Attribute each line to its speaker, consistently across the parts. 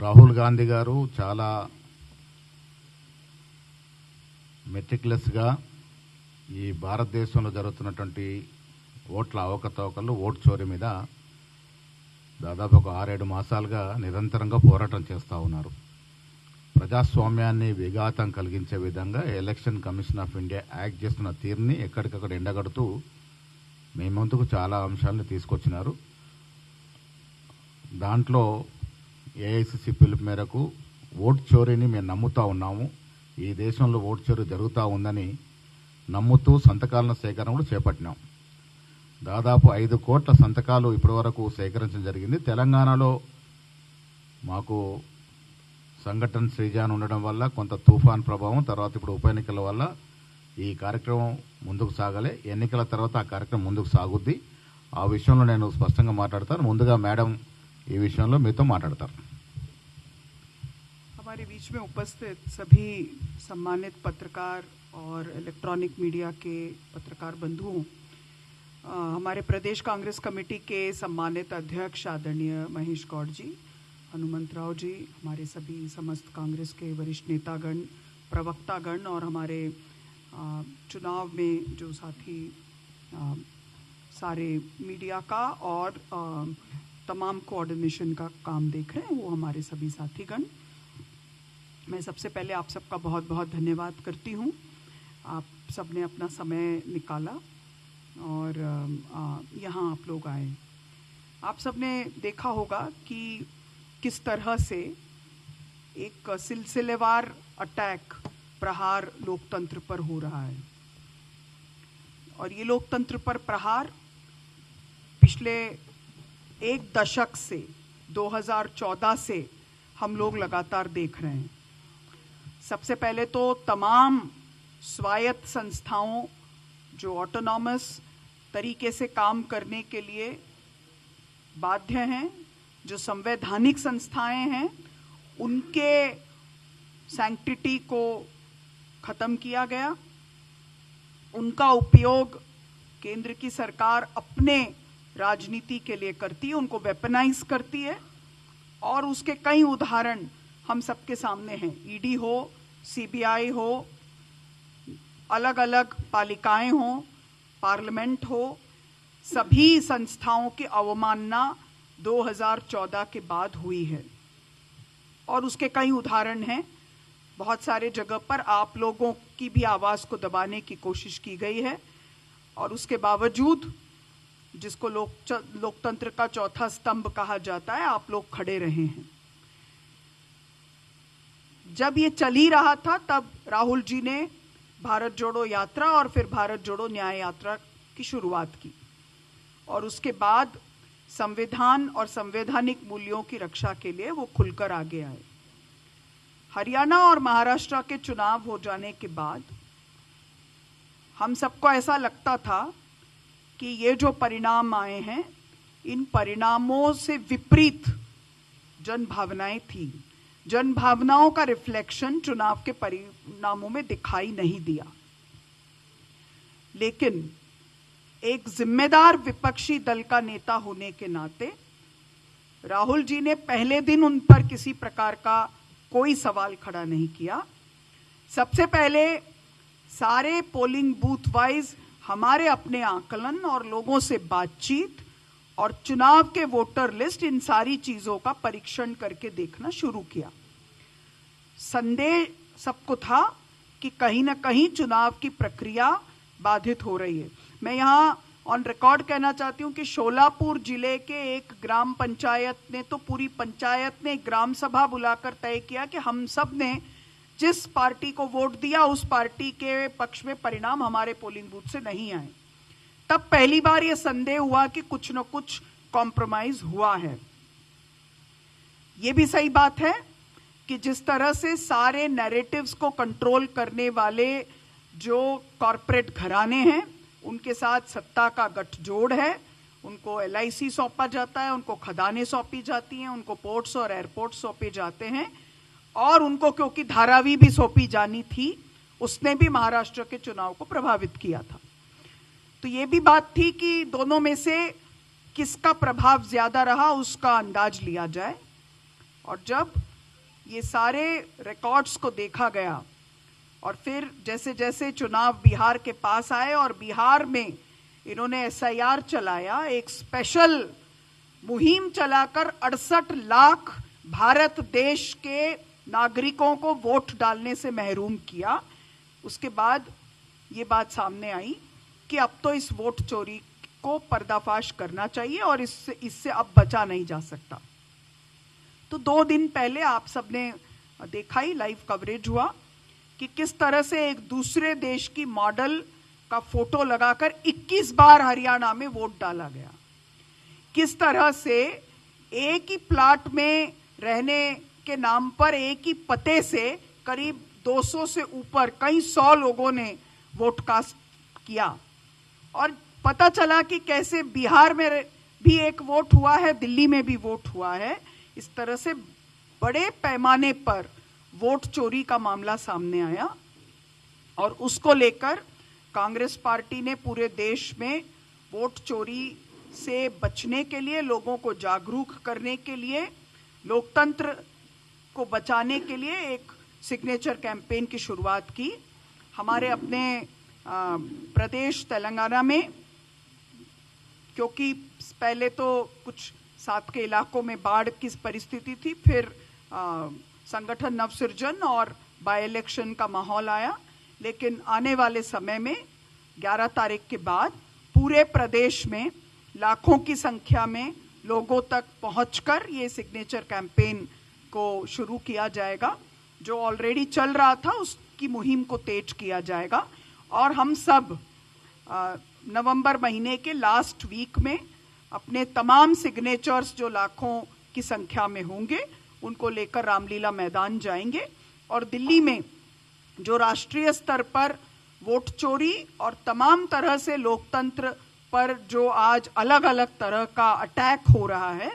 Speaker 1: రాహుల్ గాంధీ గారు చాలా మెటిక్లెస్గా ఈ భారతదేశంలో జరుగుతున్నటువంటి ఓట్ల అవకతవకలు ఓటు చోరీ మీద దాదాపు ఒక ఆరేడు మాసాలుగా నిరంతరంగా పోరాటం చేస్తూ ఉన్నారు. ప్రజాస్వామ్యాన్ని విఘాతం కలిగించే విధంగా election commission of India act చేస్తున్న తీరుని ఎక్కడికక్కడ ఎండగడుతూ మేమందుకు చాలా అంశాలను తీసుకొచ్చినారు. దాంట్లో ఏఐసిసి పిలుపు మేరకు ఓటు చోరీని మేము నమ్ముతూ ఉన్నాము. ఈ దేశంలో ఓటు చోరీ జరుగుతూ ఉందని నమ్ముతూ సంతకాలను సేకరణ చేపట్టినాం. దాదాపు ఐదు కోట్ల సంతకాలు ఇప్పటివరకు సేకరించడం జరిగింది. తెలంగాణలో మాకు సంఘటన శ్రీజాన్ ఉండడం వల్ల కొంత తుఫాన్ ప్రభావం తర్వాత ఇప్పుడు ఉప ఎన్నికల వల్ల ఈ కార్యక్రమం ముందుకు సాగలే. ఎన్నికల తర్వాత ఆ కార్యక్రమం ముందుకు సాగుద్ది. ఆ విషయంలో నేను స్పష్టంగా మాట్లాడతాను. ముందుగా మేడం ఈ విషయంలో మీతో మాట్లాడతారు
Speaker 2: हमारे बीच में उपस्थित सभी सम्मानित पत्रकार और इलेक्ट्रॉनिक मीडिया के पत्रकार बंधुओं अ, हमारे प्रदेश कांग्रेस कमेटी के सम्मानित अध्यक्ष आदरणीय महेश गौड़ जी हनुमंत राव जी हमारे सभी समस्त कांग्रेस के वरिष्ठ नेतागण प्रवक्तागण और हमारे अ, चुनाव में जो साथी अ, सारे मीडिया का और अ, तमाम कोऑर्डिनेशन का काम देख रहे हैं, वो हमारे सभी साथीगण। मैं सबसे पहले आप सबका बहुत बहुत धन्यवाद करती हूँ। आप सबने अपना समय निकाला और यहाँ आप लोग आए। आप सबने देखा होगा कि किस तरह से एक सिलसिलेवार अटैक प्रहार लोकतंत्र पर हो रहा है। और ये लोकतंत्र पर प्रहार पिछले एक दशक से 2014 से हम लोग लगातार देख रहे हैं। सबसे पहले तो तमाम स्वायत्त संस्थाओं जो ऑटोनॉमस तरीके से काम करने के लिए बाध्य हैं, जो संवैधानिक संस्थाएँ हैं, उनके सैंक्टिटी को खत्म किया गया। उनका उपयोग केंद्र की सरकार अपने राजनीति के लिए करती है, उनको वेपनाइज करती है, और उसके कई उदाहरण हम सबके सामने हैं। ईडी हो सीबीआई हो अलग अलग पालिकाएँ हो, पार्लियामेंट हो, सभी संस्थाओं की अवमानना 2014 के बाद हुई है। और उसके कई उदाहरण हैं। बहुत सारे जगह पर आप लोगों की भी आवाज़ को दबाने की कोशिश की गई है, और उसके बावजूद जिसको लोक लोकतंत्र का चौथा स्तंभ कहा जाता है, आप लोग खड़े रहे हैं। जब ये चल ही रहा था, तब राहुल जी ने भारत जोड़ो यात्रा और फिर भारत जोड़ो न्याय यात्रा की शुरुआत की। और उसके बाद संविधान और संवैधानिक मूल्यों की रक्षा के लिए वो खुलकर आगे आए। हरियाणा और महाराष्ट्र के चुनाव हो जाने के बाद हम सबको ऐसा लगता था कि ये जो परिणाम आए हैं, इन परिणामों से विपरीत जन भावनाएँ थी। जन भावनाओं का रिफ्लेक्शन चुनाव के परिणामों में दिखाई नहीं दिया। लेकिन एक जिम्मेदार विपक्षी दल का नेता होने के नाते, राहुल जी ने पहले दिन उन पर किसी प्रकार का कोई सवाल खड़ा नहीं किया। सबसे पहले सारे पोलिंग बूथ वाइज हमारे अपने आकलन और लोगों से बातचीत और चुनाव के वोटर लिस्ट इन सारी चीज़ों का परीक्षण करके देखना शुरू किया। संदेह सबको था कि कहीं ना कहीं चुनाव की प्रक्रिया बाधित हो रही है। मैं यहाँ ऑन रिकॉर्ड कहना चाहती हूँ कि शोलापुर ज़िले के एक ग्राम पंचायत ने तो पूरी पंचायत ने ग्राम सभा बुलाकर तय किया कि हम सबने जिस पार्टी को वोट दिया, उस पार्टी के पक्ष में परिणाम हमारे पोलिंग बूथ से नहीं आए। तब पहली बार यह संदेह हुआ कि कुछ न कुछ कॉम्प्रोमाइज हुआ है। यह भी सही बात है कि जिस तरह से सारे नैरेटिव्स को कंट्रोल करने वाले जो कॉरपोरेट घराने हैं, उनके साथ सत्ता का गठजोड़ है, उनको एलआईसी सौंपा जाता है, उनको खदानें सौंपी जाती हैं, उनको पोर्ट्स और एयरपोर्ट सौंपे जाते हैं और उनको क्योंकि धारावी भी सौंपी जानी थी, उसने भी महाराष्ट्र के चुनाव को प्रभावित किया था। तो ये भी बात थी कि दोनों में से किसका प्रभाव ज़्यादा रहा, उसका अंदाज लिया जाए। और जब ये सारे रिकॉर्ड्स को देखा गया, और फिर जैसे जैसे चुनाव बिहार के पास आए, और बिहार में इन्होंने एसआईआर चलाया, एक स्पेशल मुहिम चलाकर अड़सठ लाख भारत देश के नागरिकों को वोट डालने से महरूम किया। उसके बाद ये बात सामने आई कि अब तो इस वोट चोरी को पर्दाफाश करना चाहिए और इससे इससे अब बचा नहीं जा सकता। तो दो दिन पहले आप सबने देखा ही लाइव कवरेज हुआ कि किस तरह से एक दूसरे देश की मॉडल का फ़ोटो लगाकर 21 बार हरियाणा में वोट डाला गया। किस तरह से एक ही प्लाट में रहने के नाम पर एक ही पते से करीब 200 से ऊपर कई सौ लोगों ने वोट कास्ट किया। और पता चला कि कैसे बिहार में भी एक वोट हुआ है, दिल्ली में भी वोट हुआ है। इस तरह से बड़े पैमाने पर वोट चोरी का मामला सामने आया और उसको लेकर कांग्रेस पार्टी ने पूरे देश में वोट चोरी से बचने के लिए, लोगों को जागरूक करने के लिए लोकतंत्र को बचाने के लिए एक सिग्नेचर कैंपेन की शुरुआत की। हमारे अपने प्रदेश तेलंगाना में, क्योंकि पहले तो कुछ सात के इलाकों में बाढ़ की परिस्थिति थी, फिर संगठन नवसृजन और बाई इलेक्शन का माहौल आया। लेकिन आने वाले समय में 11 तारीख के बाद, पूरे प्रदेश में लाखों की संख्या में लोगों तक पहुंचकर ये सिग्नेचर कैंपेन को शुरू किया जाएगा, जो ऑलरेडी चल रहा था, उसकी मुहिम को तेज किया जाएगा। और हम सब नवंबर महीने के लास्ट वीक में अपने तमाम सिग्नेचर्स जो लाखों की संख्या में होंगे, उनको लेकर रामलीला मैदान जाएँगे। और दिल्ली में जो राष्ट्रीय स्तर पर वोट चोरी और तमाम तरह से लोकतंत्र पर जो आज अलग अलग तरह का अटैक हो रहा है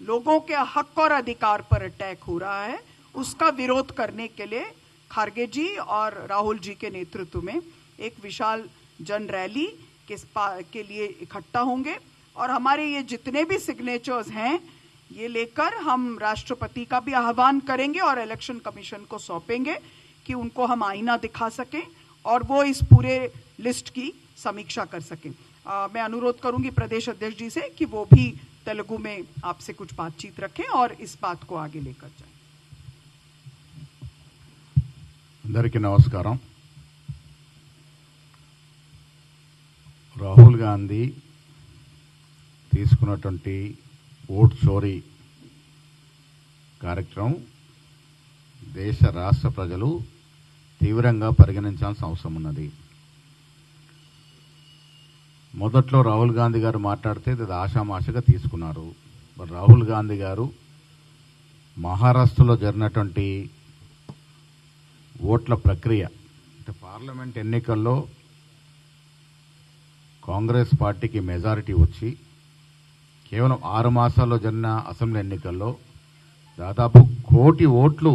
Speaker 2: लोगों के हक और अधिकार पर अटैक हो रहा है। उसका विरोध करने के लिए खारगे जी और राहुल जी के नेतृत्व में एक विशाल जन रैली के, के लिए इकट्ठा होंगे। और हमारे ये जितने भी सिग्नेचर्स हैं ये लेकर हम राष्ट्रपति का भी आह्वान करेंगे और इलेक्शन कमीशन को सौंपेंगे कि उनको हम आईना दिखा सकें और वो इस पूरे लिस्ट की समीक्षा कर सकें। आ, मैं अनुरोध करूँगी प्रदेश अध्यक्ष जी से कि वो भी तेलुगु में आपसे कुछ बातचीत रखें और इस बात को आगे लेकर जाएं
Speaker 1: అందరికీ నమస్కారం రాహుల్ గాంధీ తీసుకున్నటువంటి ఓట్ చోరీ కార్యక్రమం దేశ రాష్ట్ర ప్రజలు తీవ్రంగా పరిగణించాల్సిన అవసరం ఉన్నది మొదట్లో రాహుల్ గాంధీ గారు మాట్లాడితే అది ఆషామాషగా తీసుకున్నారు. మరి రాహుల్ గాంధీ గారు మహారాష్ట్రలో జరిగినటువంటి ఓట్ల ప్రక్రియ అంటే పార్లమెంట్ ఎన్నికల్లో కాంగ్రెస్ పార్టీకి మెజారిటీ వచ్చి కేవలం ఆరు మాసాల్లో జరిగిన అసెంబ్లీ ఎన్నికల్లో దాదాపు కోటి ఓట్లు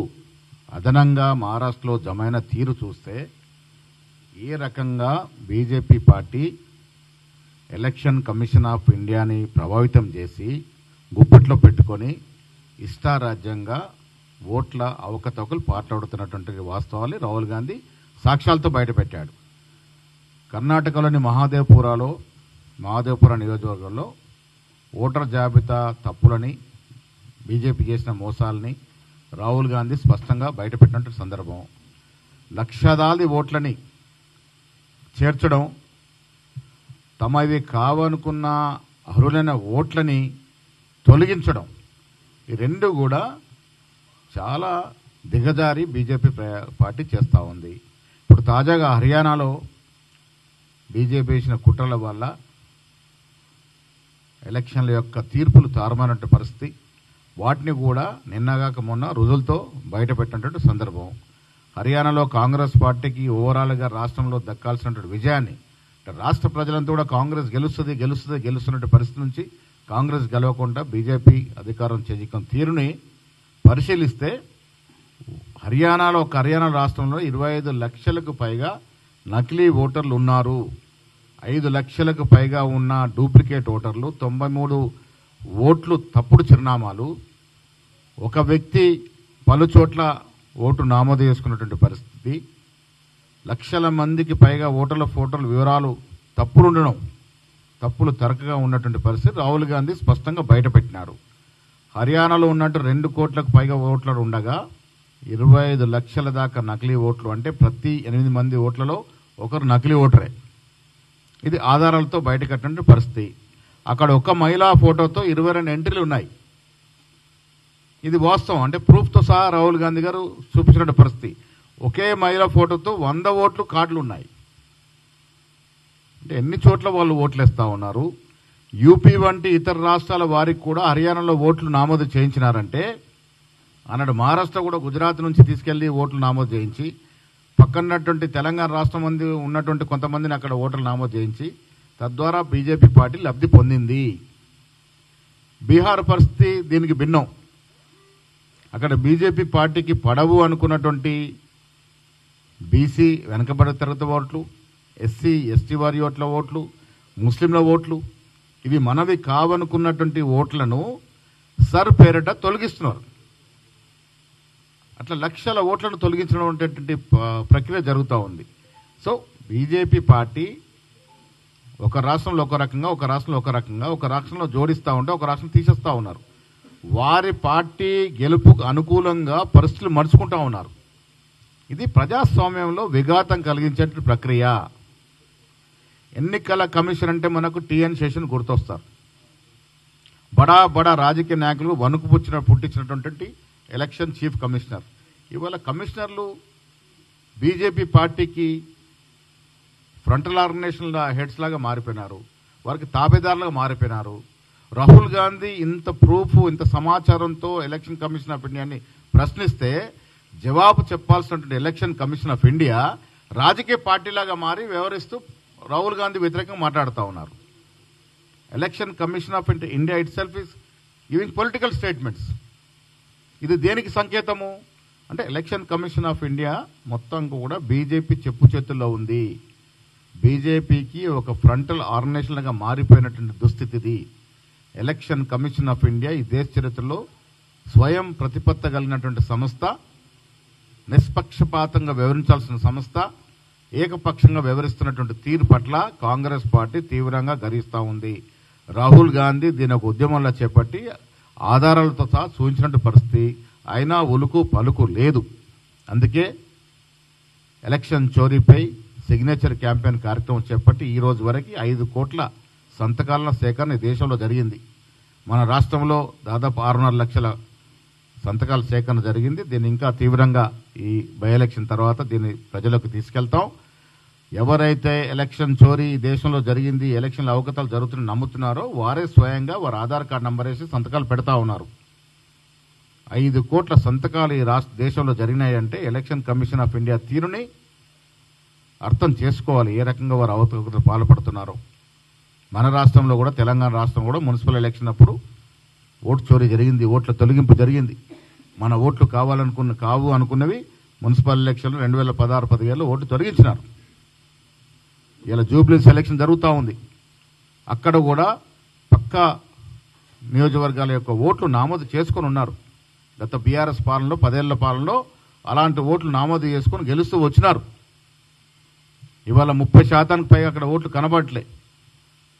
Speaker 1: అదనంగా మహారాష్ట్రలో జమైన తీరు చూస్తే ఏ రకంగా BJP party election commission of ఇండియాని ప్రభావితం చేసి గుప్పెట్లో పెట్టుకొని ఇష్టారాజ్యంగా ఓట్ల అవకతవకలు పాట్లాడుతున్నటువంటి వాస్తవాలు రాహుల్ గాంధీ సాక్ష్యాలతో బయటపెట్టాడు. కర్ణాటకలోని మహాదేవ్పురాలో మహాదేవ్పుర నియోజకవర్గంలో ఓటర్ జాబితా తప్పులని బీజేపీ చేసిన మోసాలని రాహుల్ గాంధీ స్పష్టంగా బయటపెట్టినటువంటి సందర్భం. లక్షలాది ఓట్లని చేర్చడం తమవి కావనుకున్న అర్హులైన ఓట్లని తొలగించడం. ఈ రెండు కూడా చాలా దిగజారి బీజేపీ పార్టీ చేస్తూ ఉంది. ఇప్పుడు తాజాగా హర్యానాలో బీజేపీ వేసిన కుట్రల వల్ల ఎలక్షన్ల యొక్క తీర్పులు తారుమారినటువంటి పరిస్థితి. వాటిని కూడా నిన్నగాక మొన్న రుజులతో బయటపెట్టినటువంటి సందర్భం. హర్యానాలో కాంగ్రెస్ పార్టీకి ఓవరాల్గా రాష్ట్రంలో దక్కాల్సినటువంటి విజయాన్ని రాష్ట్ర ప్రజలంతా కూడా కాంగ్రెస్ గెలుస్తుంది గెలుస్తుంది గెలుస్తున్నట్టు పరిస్థితి నుంచి కాంగ్రెస్ గెలవకుండా బీజేపీ అధికారం చేజిక్కిన తీరుని పరిశీలిస్తే హర్యానాలో ఒక హర్యానా రాష్ట్రంలో ఇరవై ఐదు లక్షలకు పైగా నకిలీ ఓటర్లు ఉన్నారు. ఐదు లక్షలకు పైగా ఉన్న డూప్లికేట్ ఓటర్లు తొంభై మూడు ఓట్లు తప్పుడు చిరునామాలు. ఒక వ్యక్తి పలు చోట్ల ఓటు నమోదు చేసుకున్నటువంటి పరిస్థితి. లక్షల మందికి పైగా ఓటర్ల ఫోటోలు వివరాలు తప్పులు ఉండడం తప్పులు తరకగా ఉన్నటువంటి పరిస్థితి రాహుల్ గాంధీ స్పష్టంగా బయటపెట్టినారు. హర్యానాలో ఉన్నట్టు రెండు కోట్లకు పైగా ఓట్లు ఉండగా ఇరవై ఐదు లక్షల దాకా నకిలీ ఓట్లు అంటే ప్రతి ఎనిమిది మంది ఓట్లలో ఒకరు నకిలీ ఓటరే. ఇది ఆధారాలతో బయటకట్టినటువంటి పరిస్థితి. అక్కడ ఒక మహిళా ఫోటోతో ఇరవై రెండు ఎంట్రీలు ఉన్నాయి. ఇది వాస్తవం. అంటే ప్రూఫ్తో సహా రాహుల్ గాంధీ గారు చూపించిన పరిస్థితి. ఒకే మహిళ ఫోటోతో వంద ఓట్లు కార్డులు ఉన్నాయి అంటే ఎన్ని చోట్ల వాళ్ళు ఓట్లు వేస్తూ ఉన్నారు? యూపీ వంటి ఇతర రాష్ట్రాల వారికి కూడా హర్యానాలో ఓట్లు నమోదు చేయించినారంటే అన్నాడు మహారాష్ట్ర కూడా గుజరాత్ నుంచి తీసుకెళ్ళి ఓట్లు నమోదు చేయించి పక్కనటువంటి తెలంగాణ రాష్ట్రం మంది ఉన్నటువంటి కొంతమందిని అక్కడ ఓట్లు నమోదు చేయించి తద్వారా బీజేపీ పార్టీ లబ్ధి పొందింది. బీహార్ పరిస్థితి దీనికి భిన్నం. అక్కడ బీజేపీ పార్టీకి పడవు అనుకున్నటువంటి బీసీ వెనకబడి తరగతి ఓట్లు ఎస్సీ ఎస్టీ వారి ఓట్ల ఓట్లు ముస్లింల ఓట్లు ఇవి మనవి కావనుకున్నటువంటి ఓట్లను సర్ పేరిట తొలగిస్తున్నారు. అట్లా లక్షల ఓట్లను తొలగించడం అనేటువంటి ప్రక్రియ జరుగుతూ ఉంది. సో బీజేపీ పార్టీ ఒక రాష్ట్రంలో ఒక రకంగా ఒక రాష్ట్రంలో ఒక రకంగా ఒక రాష్ట్రంలో జోడిస్తూ ఉంటే ఒక రాష్ట్రం తీసేస్తూ ఉన్నారు. వారి పార్టీ గెలుపుకు అనుకూలంగా పరిస్థితులు మరుచుకుంటూ ఉన్నారు. ఇది ప్రజాస్వామ్యంలో విఘాతం కలిగించే ప్రక్రియ. ఎన్నికల కమిషన్ అంటే మనకు టీఎన్ శేషన్ గుర్తొస్తారు. బడా బడా రాజకీయ నాయకులు వణుకుపుచ్చిన పుట్టించినటువంటి ఎలక్షన్ చీఫ్ కమిషనర్. ఇవాళ కమిషనర్లు బీజేపీ పార్టీకి ఫ్రంటల్ ఆర్గనైజేషన్ హెడ్స్ లాగా మారిపోయినారు. వారికి తాబేదారులుగా మారిపోయినారు. రాహుల్ గాంధీ ఇంత ప్రూఫ్ ఇంత సమాచారంతో ఎలక్షన్ కమిషన్ ఆఫ్ ఇండియాని ప్రశ్నిస్తే జవాబు చెప్పాల్సినటువంటి ఎలక్షన్ కమిషన్ ఆఫ్ ఇండియా రాజకీయ పార్టీలాగా మారి వ్యవహరిస్తూ రాహుల్ గాంధీ వ్యతిరేకంగా మాట్లాడుతూ ఉన్నారు. Election commission of India itself is giving political statements ఇది దేనికి సంకేతము? అంటే ఎలక్షన్ కమిషన్ ఆఫ్ ఇండియా మొత్తం కూడా బీజేపీ చెప్పు చేతుల్లో ఉంది. బీజేపీకి ఒక ఫ్రంటల్ ఆర్గనైజేషన్గా మారిపోయినటువంటి దుస్థితి ఇది. ఎలక్షన్ కమిషన్ ఆఫ్ ఇండియా ఈ దేశ చరిత్రలో స్వయం ప్రతిపత్త కలిగినటువంటి సంస్థ. నిష్పక్షపాతంగా వ్యవహరించాల్సిన సంస్థ ఏకపక్షంగా వ్యవహరిస్తున్నటువంటి తీరు పట్ల కాంగ్రెస్ పార్టీ తీవ్రంగా గరిస్తూ ఉంది. రాహుల్ గాంధీ దీని ఒక ఉద్యమంలో చేపట్టి ఆధారాలతో సహా సూచించినట్టు పరిస్థితి. అయినా ఉలుకు పలుకు లేదు. అందుకే ఎలక్షన్ చోరీపై సిగ్నేచర్ క్యాంపెయిన్ కార్యక్రమం చేపట్టి ఈ రోజు వరకు ఐదు కోట్ల సంతకాల సేకరణ దేశంలో జరిగింది. మన రాష్ట్రంలో దాదాపు ఆరున్నర లక్షల సంతకాల సేకరణ జరిగింది. దీన్ని ఇంకా తీవ్రంగా ఈ బై ఎలక్షన్ తర్వాత దీన్ని ప్రజలకు తీసుకెళ్తాం. ఎవరైతే ఎలక్షన్ చోరీ ఈ దేశంలో జరిగింది ఎలక్షన్ల అవకతాలు జరుగుతున్న నమ్ముతున్నారో వారే స్వయంగా వారి ఆధార్ కార్డు నంబర్ వేసి సంతకాలు పెడతా ఉన్నారు. ఐదు కోట్ల సంతకాలు ఈ రాష్ట్ర దేశంలో జరిగినాయంటే ఎలక్షన్ కమిషన్ ఆఫ్ ఇండియా తీరుని అర్థం చేసుకోవాలి. ఏ రకంగా వారు అవకతవకలు పాల్పడుతున్నారో. మన రాష్ట్రంలో కూడా తెలంగాణ రాష్ట్రం కూడా మున్సిపల్ ఎలక్షన్ అప్పుడు ఓటు చోరీ జరిగింది ఓట్ల తొలగింపు జరిగింది. మన ఓట్లు కావాలనుకున్న కావు అనుకున్నవి మున్సిపల్ ఎలక్షన్లు రెండు వేల పదహారు పదిహేడులో ఓటు తొలగించినారు. ఇలా జూబ్లీ సెలక్షన్ జరుగుతూ ఉంది. అక్కడ కూడా పక్క నియోజకవర్గాల యొక్క ఓట్లు నామోదు చేసుకొని ఉన్నారు. గత బీఆర్ఎస్ పాలనలో పదేళ్ళ పాలనలో అలాంటి ఓట్లు నామోదు చేసుకొని గెలుస్తూ వచ్చినారు. ఇవాళ ముప్పై శాతానికి పైగా అక్కడ ఓట్లు కనబడట్లే.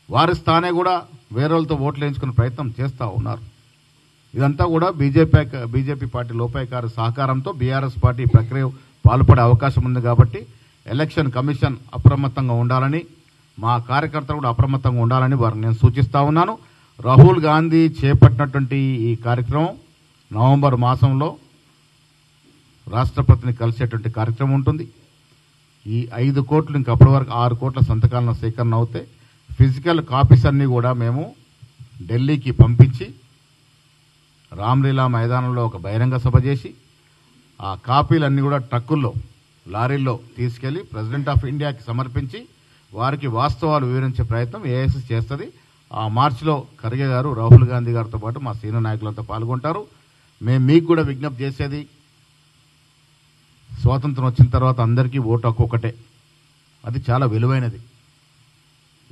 Speaker 1: వారి స్థానే కూడా వేరే వాళ్ళతో ఓట్లు వేయించుకునే ప్రయత్నం చేస్తూ ఉన్నారు. ఇదంతా కూడా బీజేపీ బీజేపీ పార్టీ లోపాయకార సహకారంతో బీఆర్ఎస్ పార్టీ ప్రక్రియ పాల్పడే అవకాశం ఉంది కాబట్టి ఎలక్షన్ కమిషన్ అప్రమత్తంగా ఉండాలని మా కార్యకర్తలు కూడా అప్రమత్తంగా ఉండాలని వారిని నేను సూచిస్తూ ఉన్నాను. రాహుల్ గాంధీ చేపట్టినటువంటి ఈ కార్యక్రమం నవంబర్ మాసంలో రాష్ట్రపతిని కలిసేటువంటి కార్యక్రమం ఉంటుంది. ఈ ఐదు కోట్లు ఇంక అప్పటి వరకు ఆరు కోట్ల సంతకాలను సేకరణ అవుతాయి ఫిజికల్ కాపీస్ అన్నీ కూడా మేము ఢిల్లీకి పంపించి రామ్లీలా మైదానంలో ఒక బహిరంగ సభ చేసి ఆ కాపీలన్నీ కూడా ట్రక్కుల్లో లారీల్లో తీసుకెళ్ళి ప్రెసిడెంట్ ఆఫ్ ఇండియాకి సమర్పించి వారికి వాస్తవాలు వివరించే ప్రయత్నం ఏఐసి చేస్తుంది. ఆ మార్చిలో ఖర్గే గారు రాహుల్ గాంధీ గారితో పాటు మా సీనియర్ నాయకులంతా పాల్గొంటారు. మేము మీకు కూడా విజ్ఞప్తి చేసేది స్వాతంత్రం వచ్చిన తర్వాత అందరికీ ఓటు ఒక్కొక్కటే అది చాలా విలువైనది.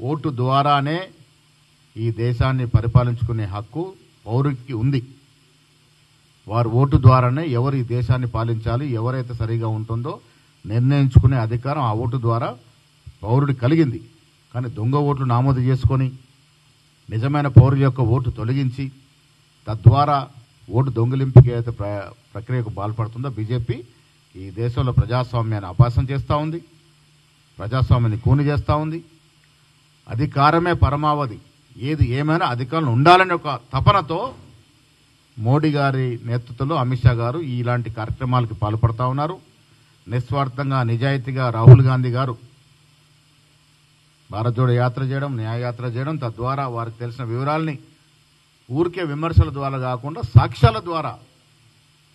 Speaker 1: ఓటు ద్వారానే ఈ దేశాన్ని పరిపాలించుకునే హక్కు పౌరుడికి ఉంది. వారి ఓటు ద్వారానే ఎవరు ఈ దేశాన్ని పాలించాలి ఎవరైతే సరిగా ఉంటుందో నిర్ణయించుకునే అధికారం ఆ ఓటు ద్వారా పౌరుడు కలిగింది. కానీ దొంగ ఓట్లు నామోదు చేసుకొని నిజమైన పౌరుల యొక్క ఓటు తొలగించి తద్వారా ఓటు దొంగిలింపుకి అయితే ప్ర ప్రక్రియకు పాల్పడుతుందో బీజేపీ ఈ దేశంలో ప్రజాస్వామ్యాన్ని అపాసం చేస్తూ ఉంది ప్రజాస్వామ్యాన్ని కూని చేస్తూ ఉంది. అధికారమే పరమావధి. ఏది ఏమైనా అధికారులు ఉండాలనే ఒక తపనతో మోడీ గారి నేతృత్వంలో అమిత్ షా గారు ఇలాంటి కార్యక్రమాలకు పాల్పడుతూ ఉన్నారు. నిస్వార్థంగా నిజాయితీగా రాహుల్ గాంధీ గారు భారత్ జోడో యాత్ర చేయడం న్యాయయాత్ర చేయడం తద్వారా వారికి తెలిసిన వివరాల్ని ఊరికే విమర్శల ద్వారా కాకుండా సాక్ష్యాల ద్వారా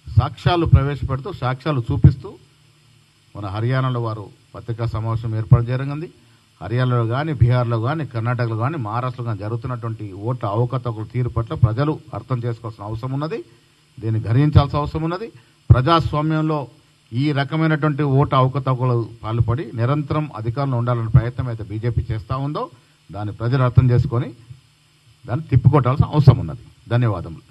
Speaker 1: సాక్ష్యాలు ప్రవేశపెడుతూ సాక్ష్యాలు చూపిస్తూ మన హర్యానాలో వారు పత్రికా సమావేశం ఏర్పాటు జరిగింది. హర్యానాలో కానీ బీహార్లో కానీ కర్ణాటకలో కానీ మహారాష్ట్రలో కానీ జరుగుతున్నటువంటి ఓట్ల అవకతవకల తీరు పట్ల ప్రజలు అర్థం చేసుకోవాల్సిన అవసరం ఉన్నది. దీన్ని గ్రహించాల్సిన అవసరం ఉన్నది. ప్రజాస్వామ్యంలో ఈ రకమైనటువంటి ఓటు అవకతవకలు పాల్పడి నిరంతరం అధికారంలో ఉండాలనే ప్రయత్నం అయితే బీజేపీ చేస్తూ ఉందో దాన్ని ప్రజలు అర్థం చేసుకొని దాన్ని తిప్పికొట్టాల్సిన అవసరం ఉన్నది. ధన్యవాదములు.